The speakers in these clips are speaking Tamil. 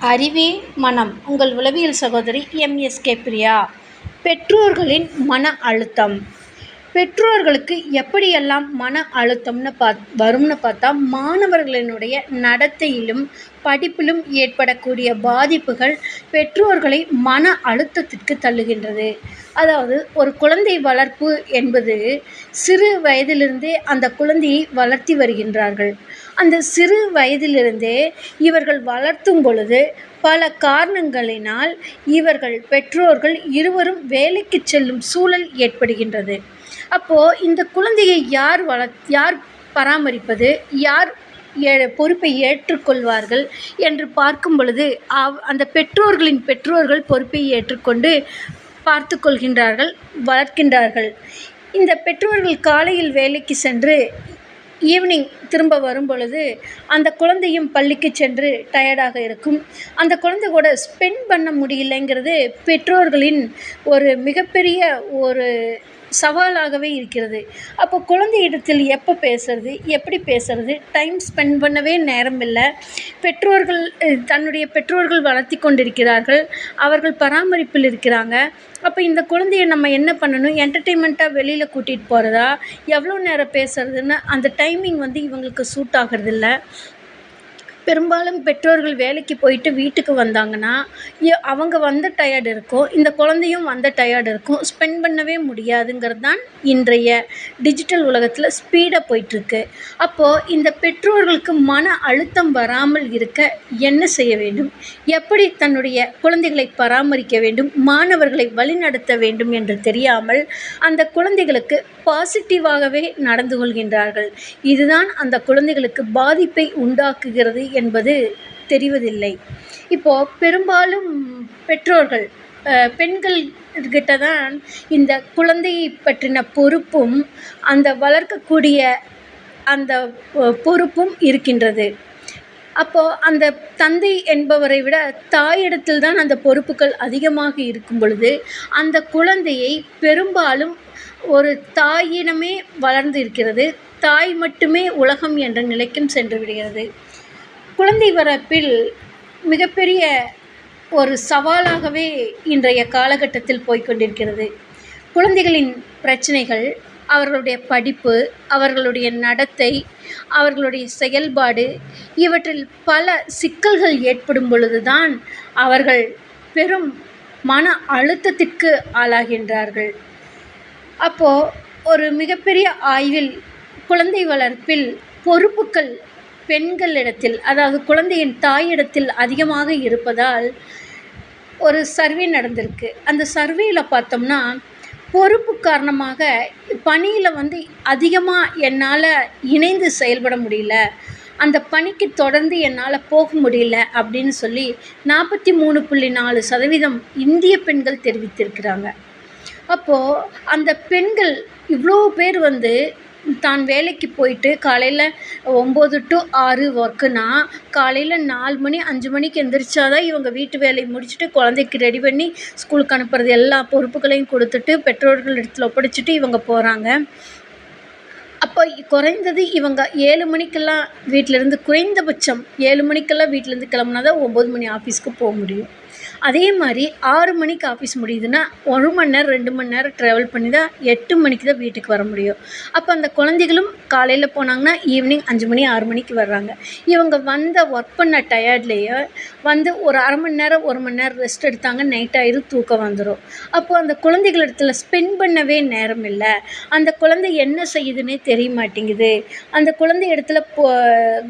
அறிவே மனம். உங்கள் உளவியல் சகோதரி எம்எஸ்கே பிரியா. பெற்றோர்களின் மன அழுத்தம். பெற்றோர்களுக்கு எப்படியெல்லாம் மன அழுத்தம்னு பாத் வரும்னு பார்த்தா மாணவர்களினுடைய நடத்தையிலும் படிப்பிலும் ஏற்படக்கூடிய பாதிப்புகள் பெற்றோர்களை மன அழுத்தத்திற்கு தள்ளுகின்றது. அதாவது ஒரு குழந்தை வளர்ப்பு என்பது சிறு வயதிலிருந்தே அந்த குழந்தையை வளர்த்தி வருகின்றார்கள். அந்த சிறு வயதிலிருந்தே இவர்கள் வளர்த்தும் பொழுது பல காரணங்களினால் இவர்கள் பெற்றோர்கள் இருவரும் வேலைக்கு செல்லும் சூழல் ஏற்படுகின்றது. அப்போது இந்த குழந்தையை யார் வளர் யார் பராமரிப்பது? யார் ஏ பொறுப்பை ஏற்றுக்கொள்வார்கள்? என்று பார்க்கும் பொழுது அவ் அந்த பெற்றோர்களின் பெற்றோர்கள் பொறுப்பை ஏற்றுக்கொண்டு பார்த்து கொள்கின்றார்கள் வளர்க்கின்றார்கள். இந்த பெற்றோர்கள் காலையில் வேலைக்கு சென்று ஈவினிங் திரும்ப வரும் பொழுது அந்த குழந்தையும் பள்ளிக்கு சென்று டயர்டாக இருக்கும். அந்த குழந்தை கூட ஸ்பெண்ட் பண்ண முடியலைங்கிறது பெற்றோர்களின் ஒரு மிகப்பெரிய ஒரு சவாலாகவே இருக்கிறது. அப்போ குழந்தையிடத்தில் எப்போ பேசுறது எப்படி பேசுறது டைம் ஸ்பெண்ட் பண்ணவே நேரம் இல்லை பெற்றோர்கள் தன்னுடைய பெற்றோர்கள் வளர்த்தி கொண்டிருக்கிறார்கள். அவர்கள் பராமரிப்பில் இருக்கிறாங்க. அப்போ இந்த குழந்தைய நம்ம என்ன பண்ணணும்? என்டர்டெயின்மெண்ட்டாக வெளியில் கூட்டிகிட்டு போகிறதா எவ்வளோ நேரம் பேசுறதுன்னு அந்த டைமிங் வந்து இவங்களுக்கு சூட் ஆகிறதில்ல. பெரும்பாலும் பெற்றோர்கள் வேலைக்கு போயிட்டு வீட்டுக்கு வந்தாங்கன்னா அவங்க வந்த டயர்டு இருக்கும் இந்த குழந்தையும் வந்த டயர்டு இருக்கும் ஸ்பெண்ட் பண்ணவே முடியாதுங்கிறது தான் இன்றைய டிஜிட்டல் உலகத்தில் ஸ்பீடாக போயிட்டுருக்கு. அப்போது இந்த பெற்றோர்களுக்கு மன அழுத்தம் வராமல் இருக்க என்ன செய்ய வேண்டும்? எப்படி தன்னுடைய குழந்தைகளை பராமரிக்க வேண்டும்? மாணவர்களை வழிநடத்த வேண்டும் என்று தெரியாமல் அந்த குழந்தைகளுக்கு பாசிட்டிவாகவே நடந்து கொள்கின்றார்கள். இதுதான் அந்த குழந்தைகளுக்கு பாதிப்பை உண்டாக்குகிறது என்பது தெரிவதில்லை. இப்போது பெரும்பாலும் பெற்றோர்கள் பெண்கள் கிட்ட தான் இந்த குழந்தையை பற்றின பொறுப்பும் அந்த வளர்க்கக்கூடிய அந்த பொறுப்பும் இருக்கின்றது. அப்போது அந்த தந்தை என்பவரை விட தாயிடத்தில் தான் அந்த பொறுப்புகள் அதிகமாக இருக்கும் பொழுது அந்த குழந்தையை பெரும்பாலும் ஒரு தாயினமே வளர்ந்து இருக்கிறது. தாய் மட்டுமே உலகம் என்ற நிலைக்கும் சென்று விடுகிறது. குழந்தை வளர்ப்பில் மிகப்பெரிய ஒரு சவாலாகவே இன்றைய காலகட்டத்தில் போய்க்கொண்டிருக்கிறது. குழந்தைகளின் பிரச்சனைகள் அவர்களுடைய படிப்பு அவர்களுடைய நடத்தை அவர்களுடைய செயல்பாடு இவற்றில் பல சிக்கல்கள் ஏற்படும் பொழுது தான் அவர்கள் பெரும் மன அழுத்தத்திற்கு ஆளாகின்றார்கள். அப்போது ஒரு மிகப்பெரிய ஆய்வில் குழந்தை வளர்ப்பில் பொறுப்புகள் பெண்களிடத்தில் அதாவது குழந்தையின் தாயிடத்தில் அதிகமாக இருப்பதால் ஒரு சர்வே நடந்திருக்கு. அந்த சர்வேயில் பார்த்தோம்னா பொறுப்பு காரணமாக பணியில் வந்து அதிகமாக என்னால் இணைந்து செயல்பட முடியல. அந்த பணிக்கு தொடர்ந்து என்னால் போக முடியல அப்படின்னு சொல்லி நாற்பத்தி மூணு புள்ளி நாலு சதவீதம் இந்திய பெண்கள் தெரிவித்திருக்கிறாங்க. அப்போது அந்த பெண்கள் இவ்வளோ பேர் வந்து தான் வேலைக்கு போயிட்டு காலையில் ஒம்பது டு ஆறு ஒர்க்குனா காலையில் நாலு மணி அஞ்சு மணிக்கு எந்திரிச்சா தான் இவங்க வீட்டு வேலையை முடிச்சுட்டு குழந்தைக்கு ரெடி பண்ணி ஸ்கூலுக்கு அனுப்புறது எல்லா பொறுப்புகளையும் கொடுத்துட்டு பெற்றோர்கள் இடத்துல ஒப்படைச்சிட்டு இவங்க போகிறாங்க அப்போ குறைந்தது இவங்க ஏழு மணிக்கெல்லாம் வீட்டிலேருந்து குறைந்தபட்சம் ஏழு மணிக்கெல்லாம் வீட்டிலேருந்து கிளம்புனா தான் ஒம்பது மணி ஆஃபீஸ்க்கு போக முடியும். அதே மாதிரி ஆறு மணிக்கு ஆஃபீஸ் முடியுதுன்னா ஒரு மணி நேரம் ரெண்டு மணி நேரம் ட்ராவல் பண்ணி தான் எட்டு மணிக்கு தான் வீட்டுக்கு வர முடியும். அப்போ அந்த குழந்தைகளும் காலையில் போனாங்கன்னா ஈவினிங் அஞ்சு மணி ஆறு மணிக்கு வர்றாங்க. இவங்க வந்த ஒர்க் பண்ண டயர்ட்லேயே வந்து ஒரு அரை மணி நேரம் ஒரு மணி நேரம் ரெஸ்ட் எடுத்தாங்க நைட் ஆயிரும் தூக்கம் வந்துடும் அப்போ அந்த குழந்தைகள் இடத்துல ஸ்பெண்ட் பண்ணவே நேரம் இல்லை. அந்த குழந்தை என்ன செய்யுதுன்னே தெரிய மாட்டேங்குது. அந்த குழந்தை இடத்துல போ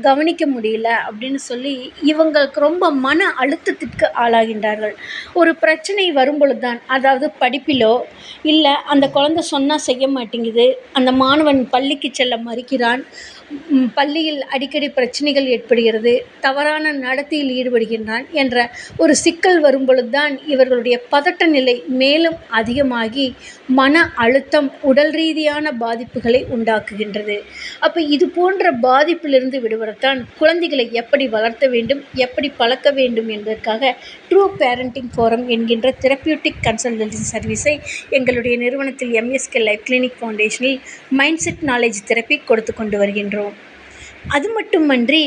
கவனிக்க முடியல அப்படின்னு சொல்லி இவங்களுக்கு ரொம்ப மன அழுத்தத்திற்கு ஆளாகின்றார் மாட்டார்கள் ஒரு பிரச்சனை வரும் தான் அதாவது படிப்பிலோ இல்லை அந்த குழந்தை சொன்னால் செய்ய மாட்டேங்குது அந்த மாணவன் பள்ளிக்கு செல்ல மறுக்கிறான் பள்ளியில் அடிக்கடி பிரச்சனைகள் ஏற்படுகிறது தவறான நடத்தையில் ஈடுபடுகின்றான் என்ற ஒரு சிக்கல் வரும்பொழுது தான் இவர்களுடைய பதட்ட நிலை மேலும் அதிகமாகி மன அழுத்தம் உடல் ரீதியான பாதிப்புகளை உண்டாக்குகின்றது. அப்போ இது போன்ற பாதிப்பிலிருந்து விடுபடத்தான் குழந்தைகளை எப்படி வளர்த்த வேண்டும் எப்படி பழக்க வேண்டும் என்பதற்காக ட்ரூ பேரண்டிங் ஃபோரம் என்கின்ற தெரப்பியூட்டிக் கன்சல்டன்சி சர்வீஸை எங்களுடைய நிறுவனத்தில் எம்எஸ்கே லைஃப் கிளினிக் ஃபவுண்டேஷனில் மைண்ட் செட் நாலேஜ் தெரப்பி கொடுத்து கொண்டு வருகின்றோம். அது மட்டுமன்றி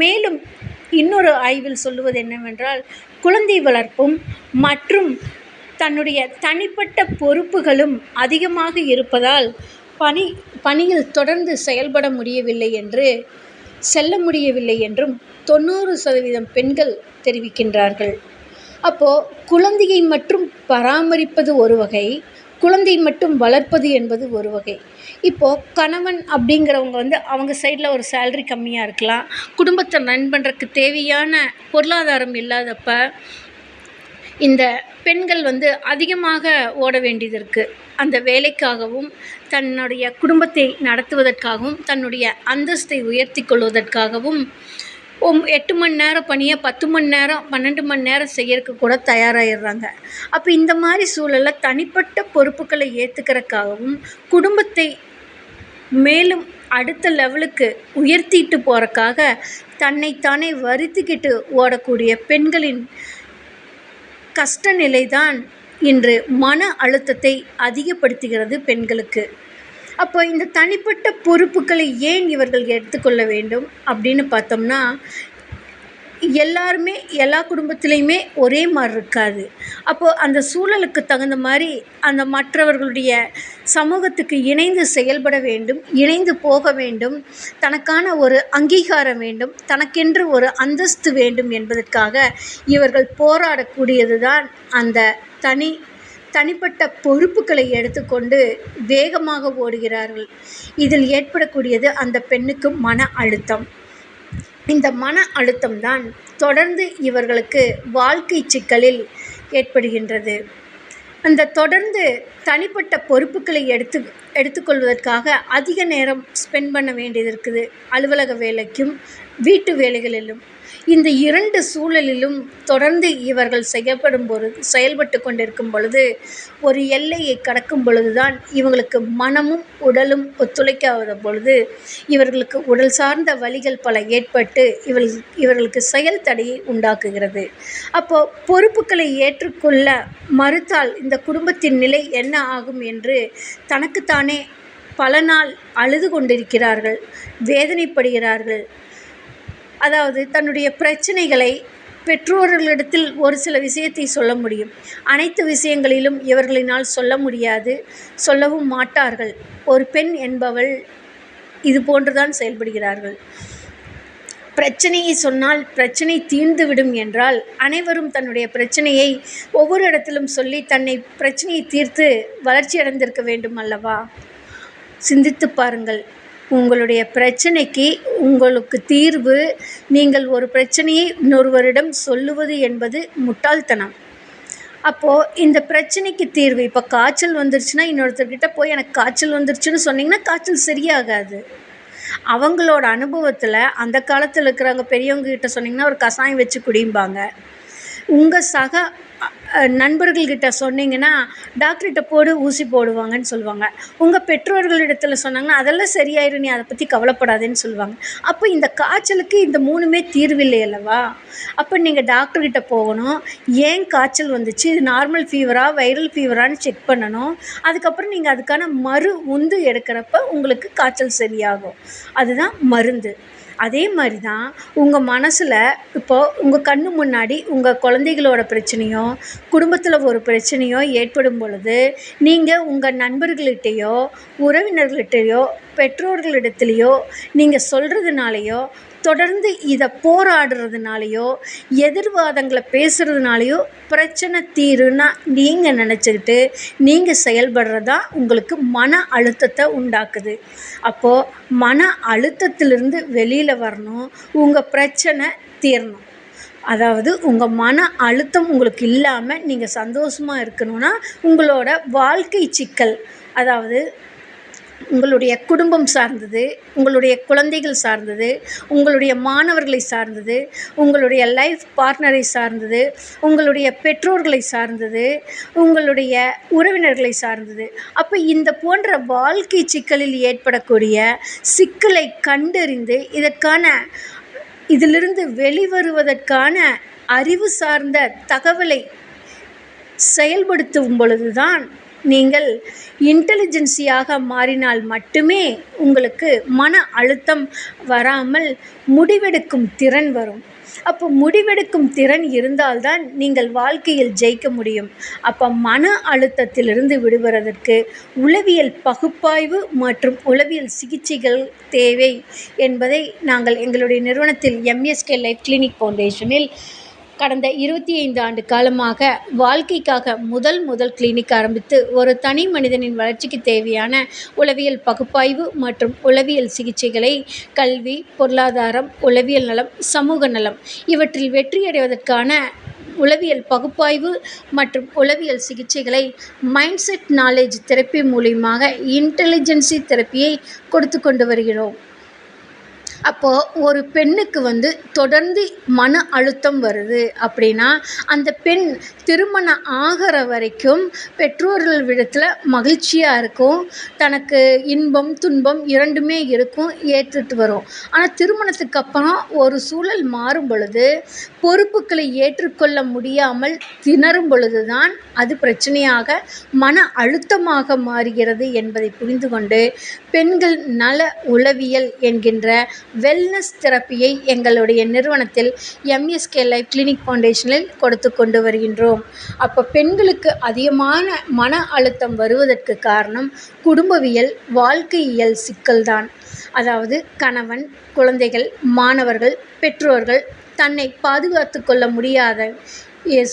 மேலும் இன்னொரு ஆய்வில் சொல்லுவது என்னவென்றால் குழந்தை வளர்ப்பும் மற்றும் தன்னுடைய தனிப்பட்ட பொறுப்புகளும் அதிகமாக இருப்பதால் பணி பணியில் தொடர்ந்து செயல்பட முடியவில்லை என்று செல்ல முடியவில்லை என்றும் தொண்ணூறு சதவீதம் பெண்கள் தெரிவிக்கின்றார்கள். அப்போது குழந்தையை மட்டும் பராமரிப்பது ஒரு வகை குழந்தை மட்டும் வளர்ப்பது என்பது ஒரு வகை. இப்போது கணவன் அப்படிங்கிறவங்க வந்து அவங்க சைடில் ஒரு சேல்ரி கம்மியாக இருக்கலாம். குடும்பத்தை ரன் தேவையான பொருளாதாரம் இல்லாதப்ப இந்த பெண்கள் வந்து அதிகமாக ஓட வேண்டியது இருக்குது அந்த வேலைக்காகவும் தன்னுடைய குடும்பத்தை நடத்துவதற்காகவும் தன்னுடைய அந்தஸ்தை உயர்த்தி கொள்வதற்காகவும் எட்டு மணி நேரம் பணியை பத்து மணி நேரம் பன்னெண்டு மணி நேரம் செய்யறதுக்கு கூட தயாராகிடுறாங்க அப்போ இந்த மாதிரி சூழலில் தனிப்பட்ட பொறுப்புகளை ஏற்றுக்கிறதுக்காகவும் குடும்பத்தை மேலும் அடுத்த லெவலுக்கு உயர்த்திட்டு போகிறக்காக தன்னைத்தானே வருத்திக்கிட்டு ஓடக்கூடிய பெண்களின் கஷ்ட நிலை தான் இன்று மன அழுத்தத்தை அதிகப்படுத்துகிறது பெண்களுக்கு. அப்போ இந்த தனிப்பட்ட பொறுப்புகளை ஏன் இவர்கள் எடுத்துக்கொள்ள வேண்டும் அப்படின்னு பார்த்தோம்னா எல்லாருமே எல்லா குடும்பத்துலேயுமே ஒரே மாதிரி இருக்காது. அப்போது அந்த சூழலுக்கு தகுந்த மாதிரி அந்த மற்றவர்களுடைய சமூகத்துக்கு இணைந்து செயல்பட வேண்டும் இணைந்து போக வேண்டும் தனக்கான ஒரு அங்கீகாரம் வேண்டும் தனக்கென்று ஒரு அந்தஸ்து வேண்டும் என்பதற்காக இவர்கள் போராடக்கூடியது தான் அந்த தனி தனிப்பட்ட பொறுப்புகளை எடுத்துக்கொண்டு வேகமாக ஓடுகிறார்கள். இதில் ஏற்படக்கூடியது அந்த பெண்ணுக்கு மன அழுத்தம். இந்த மன அழுத்தம் தான் தொடர்ந்து இவர்களுக்கு வாழ்க்கை சிக்கலில் ஏற்படுகின்றது. அந்த தொடர்ந்து தனிப்பட்ட பொறுப்புகளை எடுத்து எடுத்துக்கொள்வதற்காக அதிக நேரம் ஸ்பெண்ட் பண்ண வேண்டியது இருக்குது. அலுவலக வேலைக்கும் வீட்டு வேலைகளிலும். இந்த இரண்டு சூழலிலும் தொடர்ந்து இவர்கள் செயல்படும் பொழுது செயல்பட்டு கொண்டிருக்கும் பொழுது ஒரு எல்லையை கடக்கும் பொழுதுதான் இவங்களுக்கு மனமும் உடலும் ஒத்துழைக்காத பொழுது இவர்களுக்கு உடல் சார்ந்த வழிகள் பல ஏற்பட்டு இவள் இவர்களுக்கு செயல் தடையை உண்டாக்குகிறது. அப்போது பொறுப்புகளை ஏற்றுக்கொள்ள மறுத்தால் இந்த குடும்பத்தின் நிலை என்ன ஆகும் என்று தனக்குத்தானே பல நாள் அழுது கொண்டிருக்கிறார்கள் வேதனைப்படுகிறார்கள். அதாவது தன்னுடைய பிரச்சனைகளை பெற்றோர்களிடத்தில் ஒரு சில விஷயத்தை சொல்ல முடியும். அனைத்து விஷயங்களிலும் இவர்களினால் சொல்ல முடியாது சொல்லவும் மாட்டார்கள். ஒரு பெண் என்பவள் இது போன்றுதான் செயல்படுகிறார்கள். பிரச்சனையை சொன்னால் பிரச்சனை தீர்ந்துவிடும் என்றால் அனைவரும் தன்னுடைய பிரச்சனையை ஒவ்வொரு இடத்திலும் சொல்லி தன்னை பிரச்சனையை தீர்த்து வளர்ச்சி அடைந்திருக்க வேண்டும் அல்லவா? சிந்தித்து பாருங்கள். உங்களுடைய பிரச்சனைக்கு உங்களுக்கு தீர்வு நீங்கள் ஒரு பிரச்சனையை இன்னொருவரிடம் சொல்லுவது என்பது முட்டாள்தனம். அப்போது இந்த பிரச்சனைக்கு தீர்வு இப்போ காய்ச்சல் வந்துருச்சுன்னா இன்னொருத்தர்கிட்ட போய் எனக்கு காய்ச்சல் வந்துருச்சுன்னு சொன்னீங்கன்னா காய்ச்சல் சரியாகாது. அவங்களோட அனுபவத்தில் அந்த காலத்தில் இருக்கிறவங்க பெரியவங்க கிட்ட சொன்னிங்கன்னா ஒரு கஷாயம் வச்சு குடிம்பாங்க. உங்கள் சக நண்பர்கள்கிட்ட சொன்னீங்கன்னா டாக்டர்கிட்ட போடு ஊசி போடுவாங்கன்னு சொல்லுவாங்க. உங்கள் பெற்றோர்களிடத்தில் சொன்னாங்கன்னா அதெல்லாம் சரியாயிடும் நீ அதை பற்றி கவலைப்படாதேன்னு சொல்லுவாங்க. அப்போ இந்த காய்ச்சலுக்கு இந்த மூணுமே தீர்வில்லை அல்லவா? அப்போ நீங்கள் டாக்டர்கிட்ட போகணும். ஏன் காய்ச்சல் வந்துச்சு? இது நார்மல் ஃபீவரா வைரல் ஃபீவரான்னு செக் பண்ணணும். அதுக்கப்புறம் நீங்கள் அதுக்கான மறு உந்து எடுக்கிறப்ப உங்களுக்கு காய்ச்சல் சரியாகும். அதுதான் மருந்து. அதே மாதிரி தான் உங்கள் மனசில் இப்போது உங்கள் கண்ணு முன்னாடி உங்கள் குழந்தைகளோட பிரச்சனையோ குடும்பத்தில் ஒரு பிரச்சனையோ ஏற்படும் பொழுது நீங்கள் உங்கள் நண்பர்கள்கிட்டயோ உறவினர்கள்கிட்டயோ பெற்றோர்களிடத்துலையோ நீங்கள் சொல்கிறதுனாலையோ தொடர்ந்து இதை போராடுறதுனாலையோ எதிர்வாதங்களை பேசுகிறதுனாலையோ பிரச்சனை தீருன்னா நீங்கள் நினச்சிக்கிட்டு நீங்கள் செயல்படுறது தான் உங்களுக்கு மன அழுத்தத்தை உண்டாக்குது. அப்போது மன அழுத்தத்திலிருந்து வெளியில் வரணும் உங்கள் பிரச்சனை தீரணும். அதாவது உங்கள் மன அழுத்தம் உங்களுக்கு இல்லாமல் நீங்கள் சந்தோஷமாக இருக்கணும்னா உங்களோட வாழ்க்கை சிக்கல் அதாவது உங்களுடைய குடும்பம் சார்ந்தது உங்களுடைய குழந்தைகள் சார்ந்தது உங்களுடைய மாணவர்களை சார்ந்தது உங்களுடைய லைஃப் பார்ட்னரை சார்ந்தது உங்களுடைய பெற்றோர்களை சார்ந்தது உங்களுடைய உறவினர்களை சார்ந்தது. அப்போ இந்த போன்ற வாழ்க்கை சிக்கலில் ஏற்படக்கூடிய சிக்கலை கண்டறிந்து இதற்கான இதிலிருந்து வெளிவருவதற்கான அறிவு சார்ந்த தகவலை செயல்படுத்தும் பொழுதுதான் நீங்கள் இன்டெலிஜென்சியாக மாறினால் மட்டுமே உங்களுக்கு மன அழுத்தம் வராமல் முடிவெடுக்கும் திறன் வரும். அப்போ முடிவெடுக்கும் திறன் இருந்தால் தான் நீங்கள் வாழ்க்கையில் ஜெயிக்க முடியும். அப்போ மன அழுத்தத்திலிருந்து விடுபடுவதற்கு உளவியல் பகுப்பாய்வு மற்றும் உளவியல் சிகிச்சைகள் தேவை என்பதை நாங்கள் எங்களுடைய நிறுவனத்தில் எம்எஸ்கே லைஃப் கிளினிக் ஃபவுண்டேஷனில் கடந்த இருபத்தி ஐந்து ஆண்டு காலமாக வாழ்க்கைக்காக முதல் முதல் கிளினிக் ஆரம்பித்து ஒரு தனி மனிதனின் வளர்ச்சிக்கு தேவையான உளவியல் பகுப்பாய்வு மற்றும் உளவியல் சிகிச்சைகளை கல்வி பொருளாதாரம் உளவியல் நலம் சமூக நலம் இவற்றில் வெற்றியடைவதற்கான உளவியல் பகுப்பாய்வு மற்றும் உளவியல் சிகிச்சைகளை மைண்ட் செட் நாலேஜ் தெரப்பி மூலியமாக இன்டெலிஜென்சி தெரப்பியை கொடுத்து கொண்டு வருகிறோம். அப்போது ஒரு பெண்ணுக்கு வந்து தொடர்ந்து மன அழுத்தம் வருது அப்படின்னா அந்த பெண் திருமணம் ஆகிற வரைக்கும் பெற்றோர்கள் விடத்தில் மகிழ்ச்சியாக இருக்கும். தனக்கு இன்பம் துன்பம் இரண்டுமே இருக்கும் ஏற்றுட்டு வரும். ஆனால் திருமணத்துக்கு அப்புறம் ஒரு சூழல் மாறும் பொழுது பொறுப்புகளை ஏற்றுக்கொள்ள முடியாமல் திணறும் பொழுது தான் அது பிரச்சனையாக மன அழுத்தமாக மாறுகிறது என்பதை புரிந்து கொண்டு பெண்கள் நல உளவியல் என்கின்ற வெல்னஸ் தெரப்பியை எங்களுடைய நிறுவனத்தில் எம்எஸ்கே லைஃப் கிளினிக் ஃபவுண்டேஷனில் கொடுத்து கொண்டு வருகின்றோம். அப்போ பெண்களுக்கு அதிகமான மன அழுத்தம் வருவதற்கு காரணம் குடும்பவியல் வாழ்க்கையியல் சிக்கல் தான் அதாவது கணவன் குழந்தைகள் மாணவர்கள் பெற்றோர்கள் தன்னை பாதுகாத்து கொள்ள முடியாத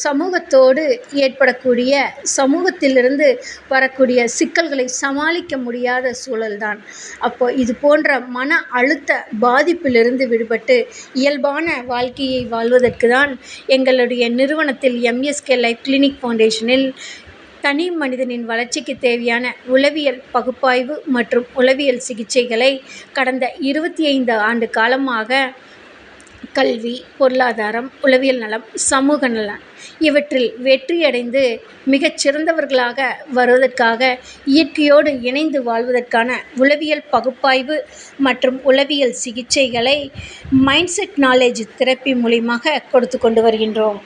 சமூகத்தோடு ஏற்படக்கூடிய சமூகத்திலிருந்து வரக்கூடிய சிக்கல்களை சமாளிக்க முடியாத சூழல்தான். அப்போ இது போன்ற மன அழுத்த பாதிப்பிலிருந்து விடுபட்டு இயல்பான வாழ்க்கையை வாழ்வதற்கு தான் எங்களுடைய நிறுவனத்தில் எம்எஸ்கே லைஃப் கிளினிக் ஃபவுண்டேஷனில் தனி மனிதனின் வளர்ச்சிக்கு தேவையான உளவியல் பகுப்பாய்வு மற்றும் உளவியல் சிகிச்சைகளை கடந்த இருபத்தி ஐந்து ஆண்டு காலமாக கல்வி பொருளாதாரம் உளவியல் நலம் சமூக நலம் இவற்றில் வெற்றியடைந்து மிகச் சிறந்தவர்களாக வருவதற்காக இயற்கையோடு இணைந்து வாழ்வதற்கான உளவியல் பகுப்பாய்வு மற்றும் உளவியல் சிகிச்சைகளை மைண்ட் செட் நாலேஜ் தெரப்பி மூலியமாக கொடுத்து கொண்டு வருகின்றோம்.